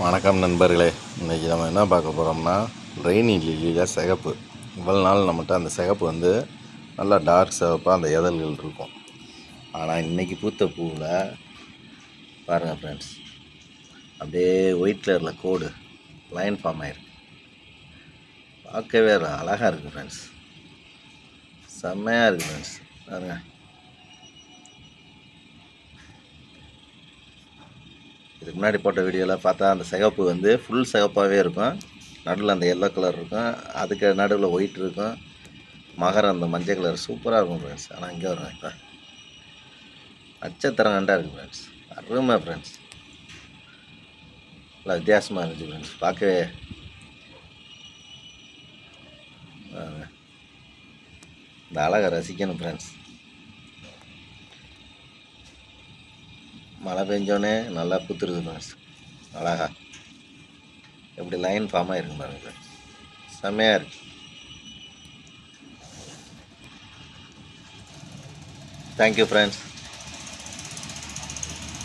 வணக்கம் நண்பர்களே. இன்றைக்கி நம்ம என்ன பார்க்க போகிறோம்னா ரெய்னி லில்லியில் சிகப்பு. இவ்வளோ நாள் நம்மகிட்ட அந்த சிகப்பு வந்து நல்லா டார்க் சிவப்பாக அந்த இதழ்கள் இருக்கும். ஆனால் இன்றைக்கி பூத்த பூவில் பாருங்கள் ஃப்ரெண்ட்ஸ் அப்படியே ஒயிட் கலரில் கோடு லைன் ஃபார்ம் ஆயிருக்கு. பார்க்கவே அழகாக இருக்குது ஃப்ரெண்ட்ஸ் செம்மையாக இருக்குது ஃப்ரெண்ட்ஸ் பாருங்கள் இதுக்கு முன்னாடி போட்ட வீடியோவில் பார்த்தா அந்த சிகப்பு வந்து ஃபுல் சிகப்பாகவே இருக்கும். நடுவில் அந்த எல்லோ கலர் இருக்கும். அதுக்கு நடுவில் ஒயிட் இருக்கும். மகரம் அந்த மஞ்சள் கலர் சூப்பராக இருக்கும் ஃப்ரெண்ட்ஸ் ஆனால் இங்கே வரும் இப்போ நட்சத்திரம் கண்டாக இருக்குது ஃப்ரெண்ட்ஸ் அருமை ஃப்ரெண்ட்ஸ் நல்லா வித்தியாசமாக இருந்துச்சு ஃப்ரெண்ட்ஸ் பார்க்கவே. இந்த அழகை ரசிக்கணும் ஃப்ரெண்ட்ஸ் மழை பெஞ்சோடனே நல்லா குத்துருது ஃப்ரெண்ட்ஸ் அழகா. எப்படி லைன் ஃபார்ம் ஆகிருக்கு பாருங்க ஃப்ரெண்ட்ஸ் செம்மையாக இருக்கு. Thank you friends